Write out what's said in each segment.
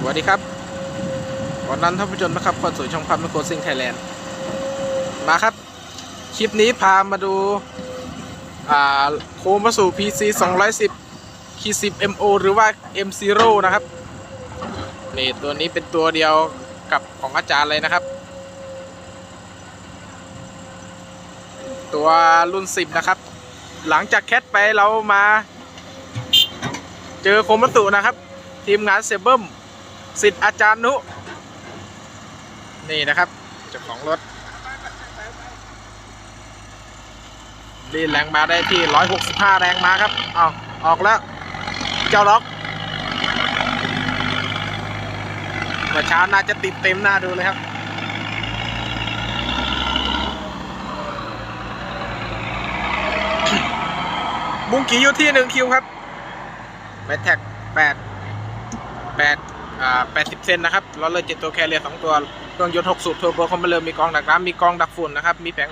สวัสดีครับวันนั้นท่านผู้ชมนะครับเข้าสู่ช่องพับไมโครซิงไทยแลนด์มาครับ คลิปนี้พามาดูอ่าโคมาสู่ PC 210คี10 MO หรือว่า M0 นะครับนี่ตัวนี้เป็นตัวเดียวกับของอาจารย์เลยนะครับ ตัวรุ่น 10 นะครับ หลังจากแคทไปเรามา เจอโคมาสุนะครับ ทีมงานเซเบิม สิทธิ์อาจารย์นุ นี่นะครับเจ้าของรถรีแรงมาได้ที่ 165 แรงมาครับเอาออกแล้ว เจ้าล็อกเมื่อเช้าน่าจะติดเต็มหน้าดูเลยครับบุ้งกี่อยู่ที่1คิวครับแมทแท็ก8 8อ่า 80 เซนนะครับล้อเลยเจ็ดตัวแคเรียสองตัว เครื่องยนต์6สูบเทอร์โบคอมเบลเลอร์มีกองดักน้ำมีกองดักฝุ่นนะครับ มีแผง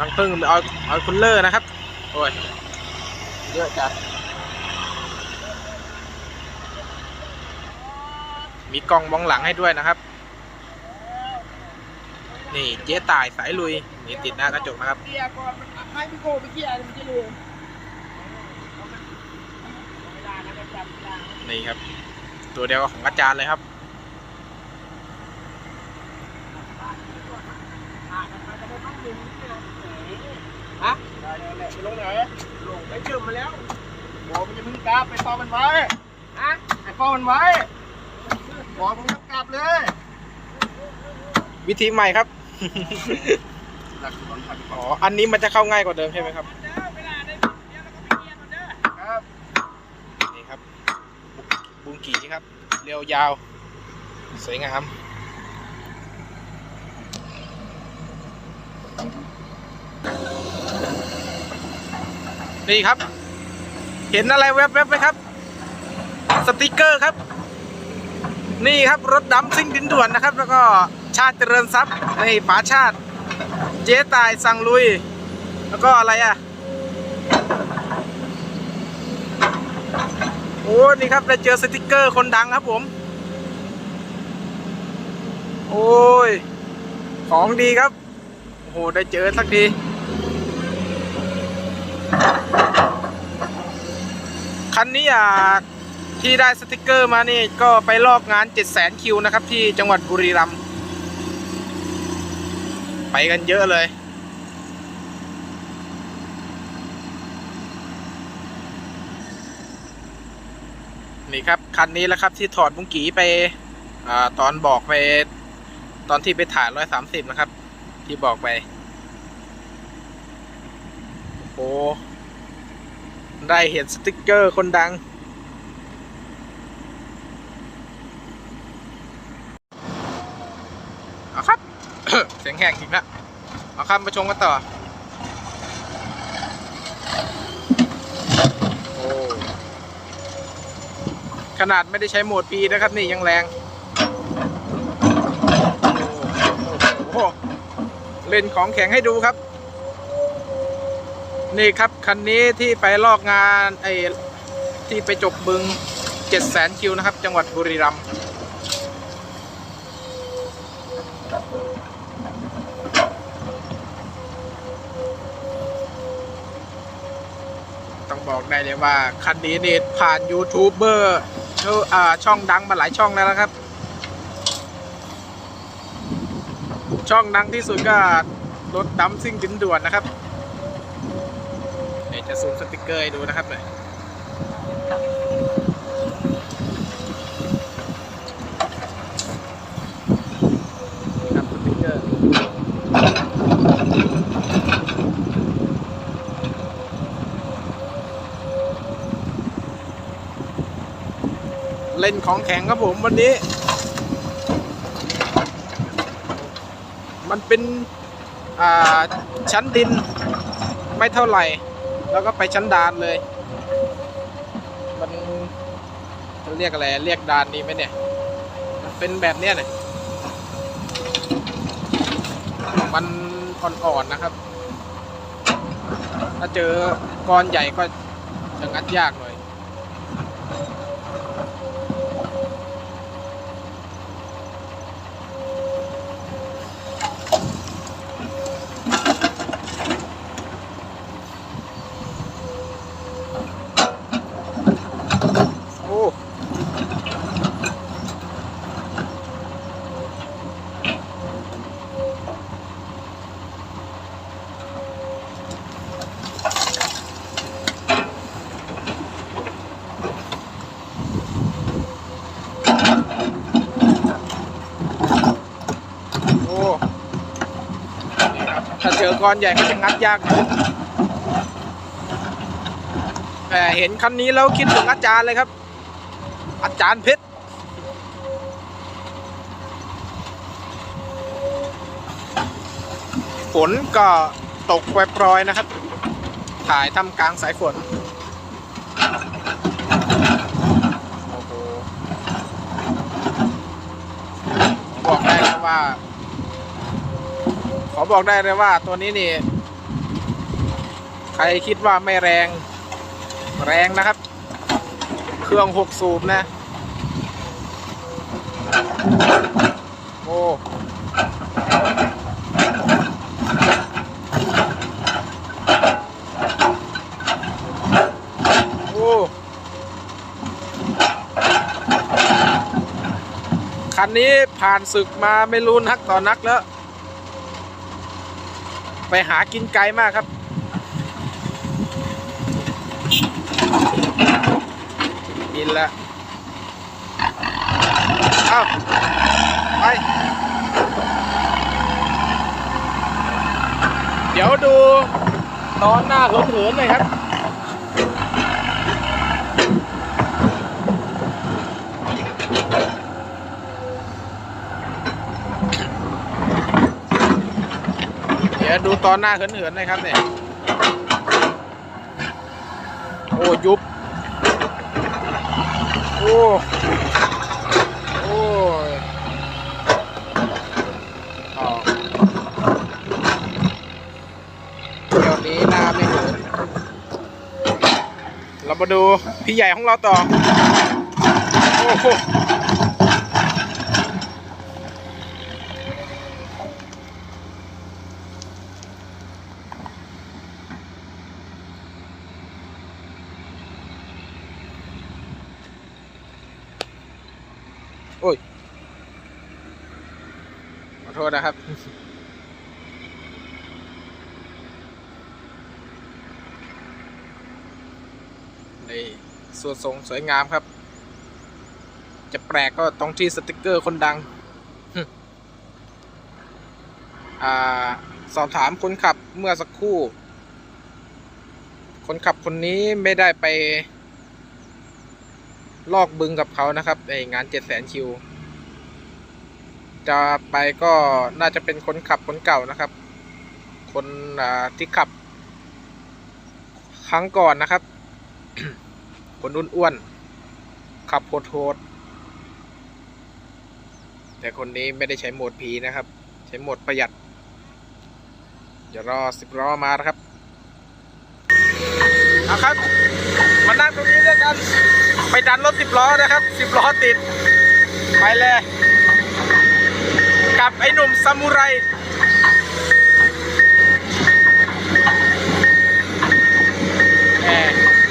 ลังพึ่งมีออยออยคูลเลอร์นะครับ โอ้ย เยอะจัด มีกองมองหลังให้ด้วยนะครับ นี่เจ๊ตายสายลุย นี่ติดหน้ากระจกนะครับเกียร์ก่อนให้พี่โกไปเกียร์มันจะลืมเวลานะประจำเวลานี่ครับ ตัวเดียวกับของอาจารย์เลยครับฮะได้เลยแหละไปลงไหนลงไปเชื่อมมาแล้วบอกมันจะพึ่งกลับไปเฝ้ามันไว้ฮะไปเฝ้ามันไว้บอกมันจะกลับเลย วิธีใหม่ครับหลักสอนขัดอ๋ออันนี้มันจะเข้าง่ายกว่าเดิมใช่ไหมครับครับ นี่ครับ บุง กี่ครับ เรียวยาว สวยงามนี่ครับ เห็นอะไรแวบๆไหมครับ สติกเกอร์ครับ นี่ครับรถดำซิ่งดินด่วนนะครับ แล้วก็ชาติเจริญทรัพย์ในป๋าชาติ เจ๊ตายสั่งลุย แล้วก็อะไรอะ โอ้นี่ครับได้เจอสติกเกอร์คนดังครับผม โอ้ย ของดีครับ โอ้โห ได้เจอสักทีคันนี้อะที่ได้สติกเกอร์มานี่ก็ไปลอกงาน 7 0 0 0 0คิวนะครับ ที่จังหวัดบุรีรัมย์ไปกันเยอะเลย นี่ คันนี้แหละครับที่ถอดบุ้งกีไปอตอนบอกไป ตอนที่ไปถ่ายร้อยสามสิบนะครับ ที่บอกไป โอ้ได้เห็นสติกเกอร์คนดัง เอาครับ เสียงแหกอีกแล้วเอาครับมาชมกันต่อ นาดไม่ได้ใช้โหมด P นะครับนี่ยังแรงโอ้โหเล่นของแข็งให้ดูครับ นี่ครับคันนี้ที่ไปลอกงานไอ้ที่ไปจบบึง7 0 0 0 0 0คิวนะครับ จังหวัดบุรีรัมย์ต้องบอกได้เลยว่า คันนี้นี่ผ่านยูทูบเบอร์ ช่องอ่าช่องดังมาหลายช่องแล้วนะครับ ช่องดังที่สุดก็รถดัมซิ่งดินด่วนนะครับเดี๋ยวจะซูมสติกเกอร์ให้ดูนะครับเลยครับสติกเกอร์ เล่นของแข็งครับผมวันนี้ มันเป็นชั้นดินไม่เท่าไหร่ แล้วก็ไปชั้นดานเลย มันจะเรียกอะไร เรียกดานดีไหมเนี่ยมันเป็นแบบเนี้ยเนี่ยมันอ่อนๆนะครับ ถ้าเจอก้อนใหญ่ก็จะงัดยากหน่อย กรณ์ใหญ่เขาจะงัดยากหน่แต่เห็นคันนี้แล้วคิดถึงอาจารย์เลยครับ อาจารย์เพชรฝนก็ตกปปรอยๆนะครับ ถ่ายทำกลางสายฝนบอกได้เลยว่า ขอบอกได้เลยว่าตัวนี้นี่ ใครคิดว่าไม่แรง แรงนะครับ เครื่องหกสูบนะ โอ้โอ้คันนี้ผ่านศึกมาไม่รู้นักต่อนักแล้ว ไปหากินไกลมากครับ กินละเอาไป เดี๋ยวดูตอนหน้าเหินๆหน่อยครับ ดี๋ยวดูตอนหน้าเหินๆน่อยครับเนี่ย โอ้ยุบ โอ้ โอ้ยเดี๋ยวนี้หน้าไม่เหินเรามาดูพี่ใหญ่ของเราต่อ โอ้โห โอ้ย ขอโทษนะครับ นี่ส่วนทรงสวยงามครับ จะแปลกก็ตรงที่สติกเกอร์คนดังอสอบถามคนขับเมื่อสักครู่ คนขับคนนี้ไม่ได้ไป ลอกบึงกับเขานะครับไองานเจ็ดแสนคิว จะไปก็น่าจะเป็นคนขับคนเก่านะครับ คนที่ขับ ครั้งก่อนนะครับ คนอ้วนๆขับโหดๆแต่คนนี้ไม่ได้ใช้โหมดผีนะครับ ใช้โหมดประหยัดเดี๋ยวรอสิบล้อมาครับเอาครับ มานั่งตรงนี้ด้วยกัน ไปดันรถสิบล้อนะครับสิบล้อติด ไปเลย กับไอ้หนุ่มซามูไร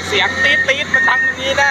เสียงตีดตี มันดังอย่างนี้นะ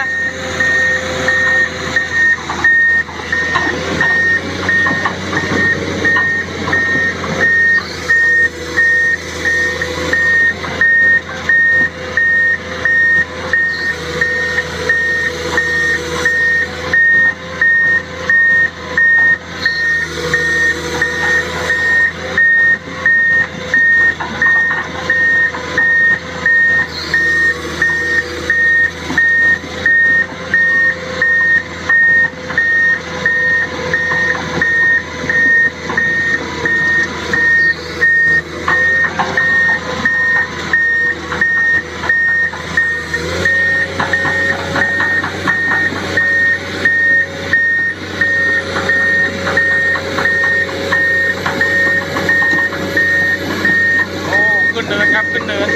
โอ้ ขึ้นเนินครับ ขึ้นเนิน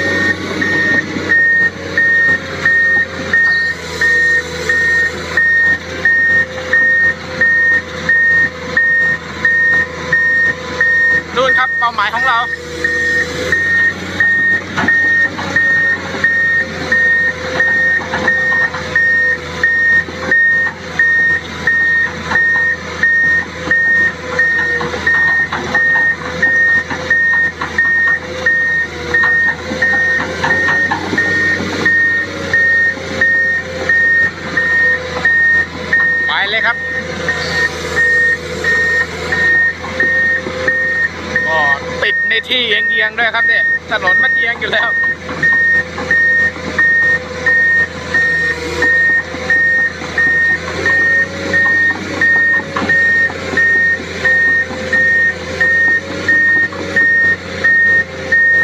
นู่นครับ เป้าหมายของเรา ไปเลยครับ ก็ติด ในที่ เอียงๆด้วยครับเนี่ยถนนมันเอียงอยู่แล้ว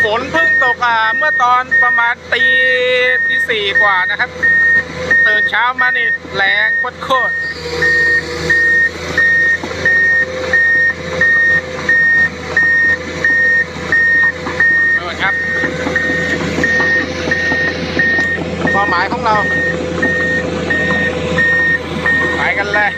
ฝนเพิ่งตกอ่าเมื่อตอนประมาณตีตีสี่กว่านะครับตื่นเช้ามานี่แรงโคตรๆเออครับเป้าหมายของเรา ไปกันเลย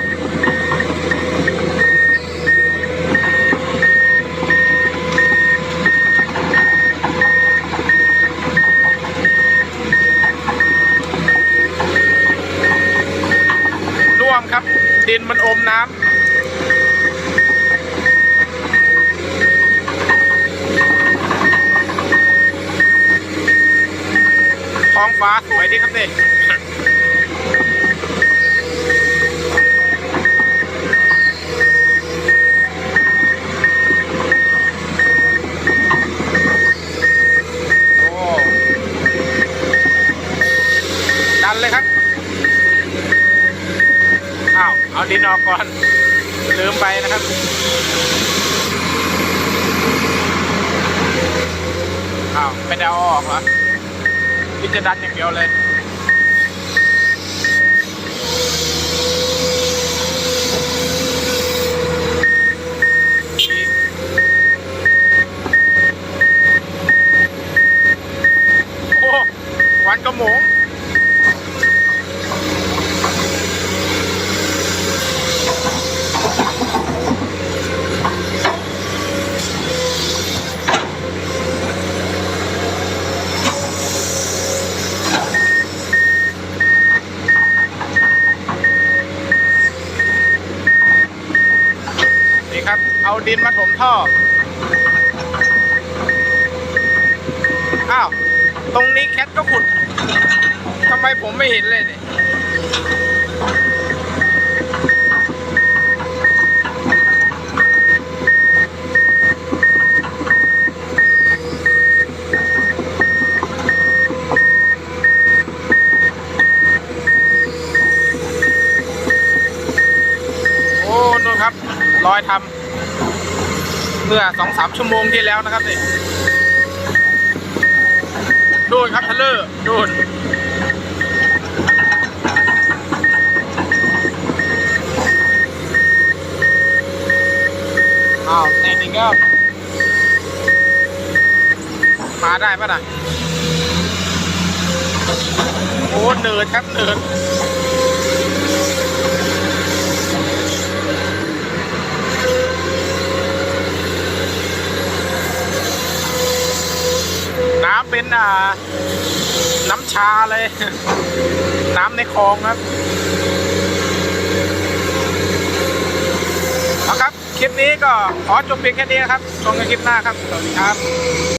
ร่ วมครับ ดินมันอมน้ำท้องฟ้าสวยดีครับเด็โอ้ดันเลยครับ อ้าวเอาดินออกก่อน ลืมไปนะครับอ้าวไม่ได้เอาออกเหรอพี่จะดันอย่างเดียวเลยโอ้วันกระหมง นี่ครับ เอา ดินมาถมท่อ อ้าว ตรงนี้แคทก็ขุด ทำไมผมไม่เห็นเลยเนี่ยโอ้นู่นครับ รอยทำ เมื่อสองสามชั่วโมงที่แล้วนะครับนี่ดูนครับทะเลอร์ดูนอ้าวติดอีกแล้วมาได้ปะนะโอ้เนิร์ดครับเนิร์ด น้ำเป็นอ่า น้ำชาเลย น้ำในคลองครับเอาครับ คลิปนี้ก็ขอจบเพียงแค่นี้นะครับชมกันคลิปหน้าครับ สวัสดีครับ